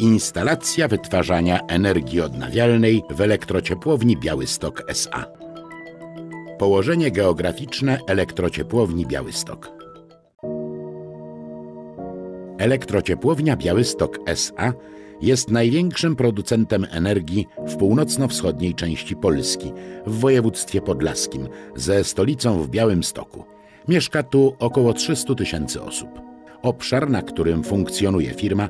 Instalacja wytwarzania energii odnawialnej w elektrociepłowni Białystok SA. Położenie geograficzne elektrociepłowni Białystok. Elektrociepłownia Białystok SA jest największym producentem energii w północno-wschodniej części Polski, w województwie podlaskim, ze stolicą w Białymstoku. Mieszka tu około 300 tysięcy osób. Obszar, na którym funkcjonuje firma,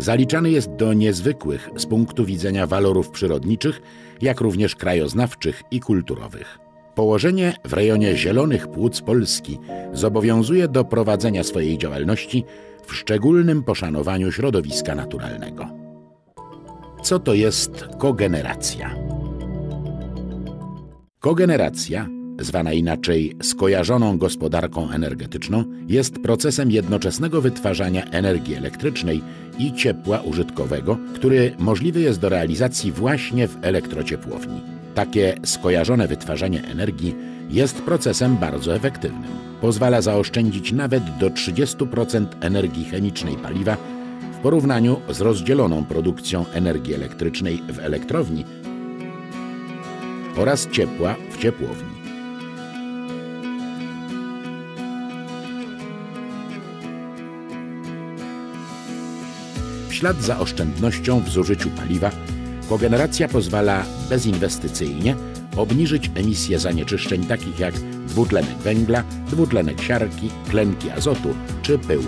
zaliczany jest do niezwykłych z punktu widzenia walorów przyrodniczych, jak również krajoznawczych i kulturowych. Położenie w rejonie Zielonych Płuc Polski zobowiązuje do prowadzenia swojej działalności w szczególnym poszanowaniu środowiska naturalnego. Co to jest kogeneracja? Kogeneracja, zwana inaczej skojarzoną gospodarką energetyczną, jest procesem jednoczesnego wytwarzania energii elektrycznej i ciepła użytkowego, który możliwy jest do realizacji właśnie w elektrociepłowni. Takie skojarzone wytwarzanie energii jest procesem bardzo efektywnym. Pozwala zaoszczędzić nawet do 30% energii chemicznej paliwa w porównaniu z rozdzieloną produkcją energii elektrycznej w elektrowni oraz ciepła w ciepłowni. W ślad za oszczędnością w zużyciu paliwa kogeneracja pozwala bezinwestycyjnie obniżyć emisję zanieczyszczeń takich jak dwutlenek węgla, dwutlenek siarki, tlenki azotu czy pył.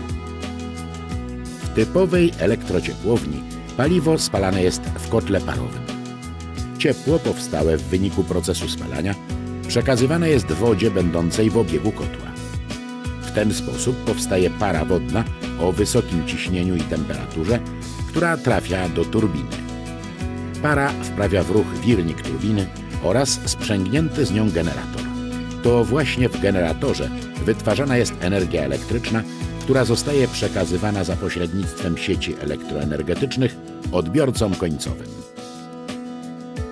W typowej elektrociepłowni paliwo spalane jest w kotle parowym. Ciepło powstałe w wyniku procesu spalania przekazywane jest wodzie będącej w obiegu kotła. W ten sposób powstaje para wodna o wysokim ciśnieniu i temperaturze, która trafia do turbiny. Para wprawia w ruch wirnik turbiny oraz sprzęgnięty z nią generator. To właśnie w generatorze wytwarzana jest energia elektryczna, która zostaje przekazywana za pośrednictwem sieci elektroenergetycznych odbiorcom końcowym.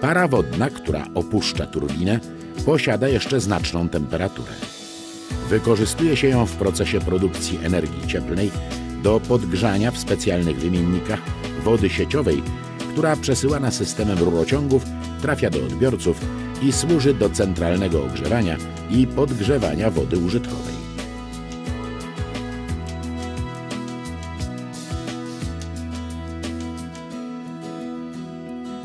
Para wodna, która opuszcza turbinę, posiada jeszcze znaczną temperaturę. Wykorzystuje się ją w procesie produkcji energii cieplnej do podgrzania w specjalnych wymiennikach wody sieciowej, która przesyłana systemem rurociągów trafia do odbiorców i służy do centralnego ogrzewania i podgrzewania wody użytkowej.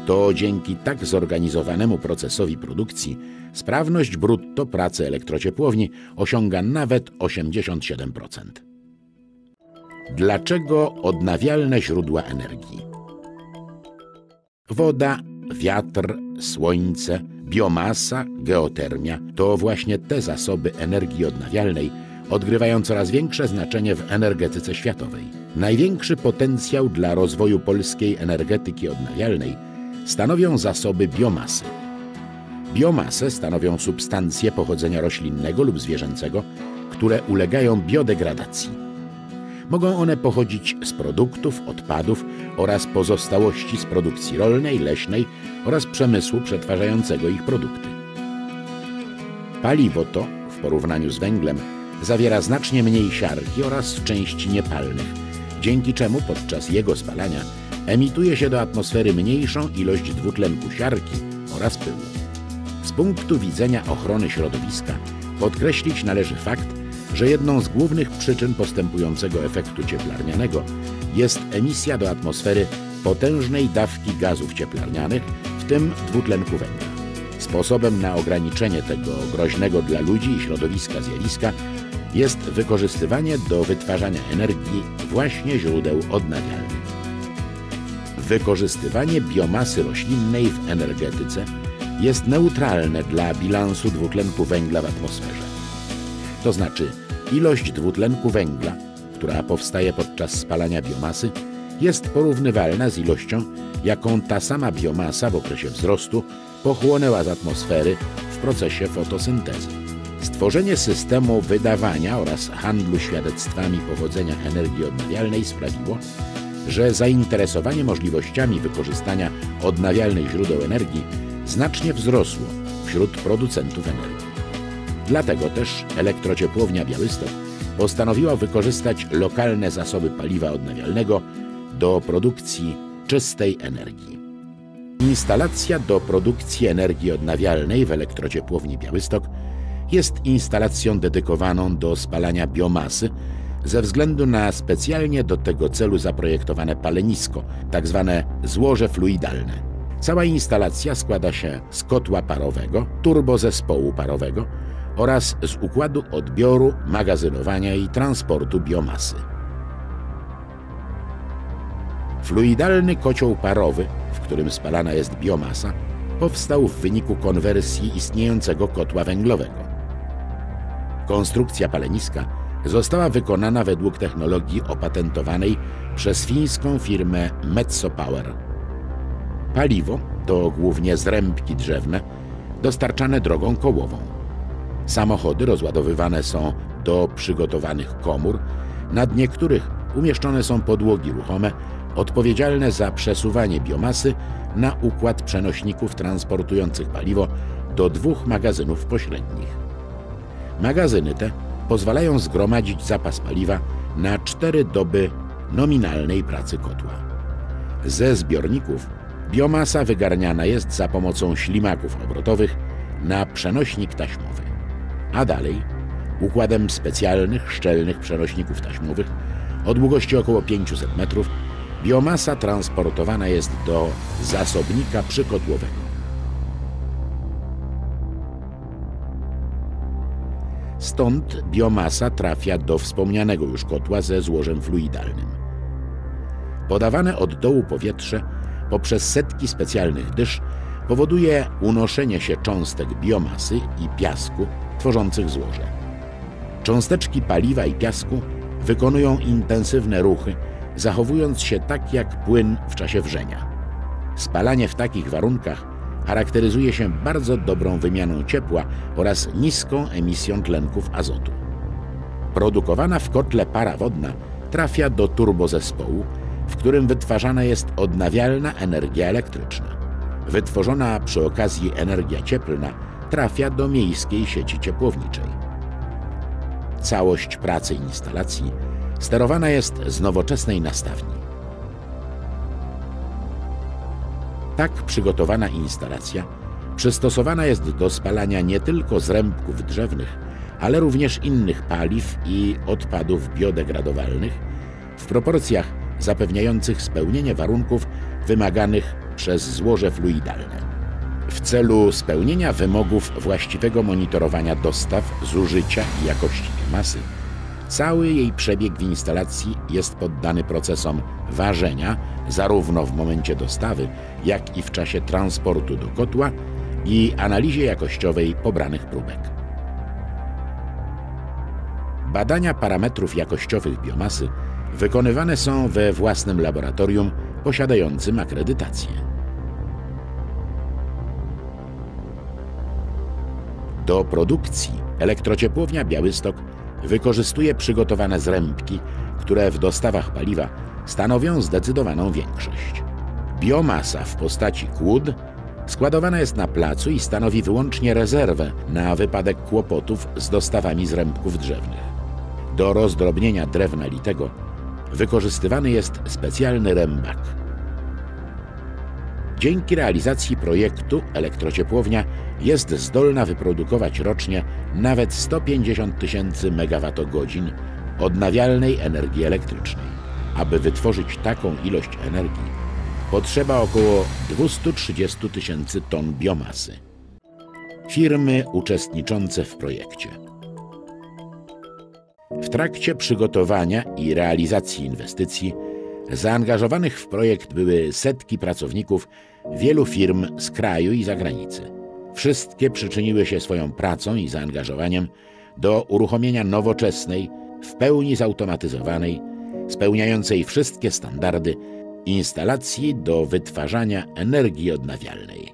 To dzięki tak zorganizowanemu procesowi produkcji sprawność brutto pracy elektrociepłowni osiąga nawet 87%. Dlaczego odnawialne źródła energii? Woda, wiatr, słońce, biomasa, geotermia to właśnie te zasoby energii odnawialnej odgrywają coraz większe znaczenie w energetyce światowej. Największy potencjał dla rozwoju polskiej energetyki odnawialnej stanowią zasoby biomasy. Biomasę stanowią substancje pochodzenia roślinnego lub zwierzęcego, które ulegają biodegradacji. Mogą one pochodzić z produktów, odpadów oraz pozostałości z produkcji rolnej, leśnej oraz przemysłu przetwarzającego ich produkty. Paliwo to, w porównaniu z węglem, zawiera znacznie mniej siarki oraz części niepalnych, dzięki czemu podczas jego spalania emituje się do atmosfery mniejszą ilość dwutlenku siarki oraz pyłu. Z punktu widzenia ochrony środowiska podkreślić należy fakt, że jedną z głównych przyczyn postępującego efektu cieplarnianego jest emisja do atmosfery potężnej dawki gazów cieplarnianych, w tym dwutlenku węgla. Sposobem na ograniczenie tego groźnego dla ludzi i środowiska zjawiska jest wykorzystywanie do wytwarzania energii właśnie źródeł odnawialnych. Wykorzystywanie biomasy roślinnej w energetyce jest neutralne dla bilansu dwutlenku węgla w atmosferze. To znaczy, Ilość dwutlenku węgla, która powstaje podczas spalania biomasy, jest porównywalna z ilością, jaką ta sama biomasa w okresie wzrostu pochłonęła z atmosfery w procesie fotosyntezy. Stworzenie systemu wydawania oraz handlu świadectwami pochodzenia energii odnawialnej sprawiło, że zainteresowanie możliwościami wykorzystania odnawialnych źródeł energii znacznie wzrosło wśród producentów energii. Dlatego też elektrociepłownia Białystok postanowiła wykorzystać lokalne zasoby paliwa odnawialnego do produkcji czystej energii. Instalacja do produkcji energii odnawialnej w elektrociepłowni Białystok jest instalacją dedykowaną do spalania biomasy ze względu na specjalnie do tego celu zaprojektowane palenisko, tak zwane złoże fluidalne. Cała instalacja składa się z kotła parowego, turbozespołu parowego oraz z układu odbioru, magazynowania i transportu biomasy. Fluidalny kocioł parowy, w którym spalana jest biomasa, powstał w wyniku konwersji istniejącego kotła węglowego. Konstrukcja paleniska została wykonana według technologii opatentowanej przez fińską firmę Metso Power. Paliwo to głównie zrębki drzewne dostarczane drogą kołową. Samochody rozładowywane są do przygotowanych komór, na dnie których umieszczone są podłogi ruchome odpowiedzialne za przesuwanie biomasy na układ przenośników transportujących paliwo do dwóch magazynów pośrednich. Magazyny te pozwalają zgromadzić zapas paliwa na cztery doby nominalnej pracy kotła. Ze zbiorników biomasa wygarniana jest za pomocą ślimaków obrotowych na przenośnik taśmowy, a dalej układem specjalnych, szczelnych przenośników taśmowych o długości około 500 metrów biomasa transportowana jest do zasobnika przykotłowego. Stąd biomasa trafia do wspomnianego już kotła ze złożem fluidalnym. Podawane od dołu powietrze poprzez setki specjalnych dysz powoduje unoszenie się cząstek biomasy i piasku tworzących złoże. Cząsteczki paliwa i piasku wykonują intensywne ruchy, zachowując się tak jak płyn w czasie wrzenia. Spalanie w takich warunkach charakteryzuje się bardzo dobrą wymianą ciepła oraz niską emisją tlenków azotu. Produkowana w kotle para wodna trafia do turbozespołu, w którym wytwarzana jest odnawialna energia elektryczna. Wytworzona przy okazji energia cieplna trafia do miejskiej sieci ciepłowniczej. Całość pracy instalacji sterowana jest z nowoczesnej nastawni. Tak przygotowana instalacja przystosowana jest do spalania nie tylko zrębków drzewnych, ale również innych paliw i odpadów biodegradowalnych w proporcjach zapewniających spełnienie warunków wymaganych przez złoże fluidalne. W celu spełnienia wymogów właściwego monitorowania dostaw, zużycia i jakości masy, Cały jej przebieg w instalacji jest poddany procesom ważenia, zarówno w momencie dostawy, jak i w czasie transportu do kotła i analizie jakościowej pobranych próbek. Badania parametrów jakościowych biomasy wykonywane są we własnym laboratorium posiadającym akredytację. Do produkcji elektrociepłownia Białystok wykorzystuje przygotowane zrębki, które w dostawach paliwa stanowią zdecydowaną większość. Biomasa w postaci kłód składowana jest na placu i stanowi wyłącznie rezerwę na wypadek kłopotów z dostawami zrębków drzewnych. Do rozdrobnienia drewna litego wykorzystywany jest specjalny rębak. Dzięki realizacji projektu elektrociepłownia jest zdolna wyprodukować rocznie nawet 150 tysięcy megawattogodzin odnawialnej energii elektrycznej. Aby wytworzyć taką ilość energii, potrzeba około 230 tysięcy ton biomasy. Firmy uczestniczące w projekcie. W trakcie przygotowania i realizacji inwestycji zaangażowanych w projekt były setki pracowników wielu firm z kraju i zagranicy. Wszystkie przyczyniły się swoją pracą i zaangażowaniem do uruchomienia nowoczesnej, w pełni zautomatyzowanej, spełniającej wszystkie standardy instalacji do wytwarzania energii odnawialnej.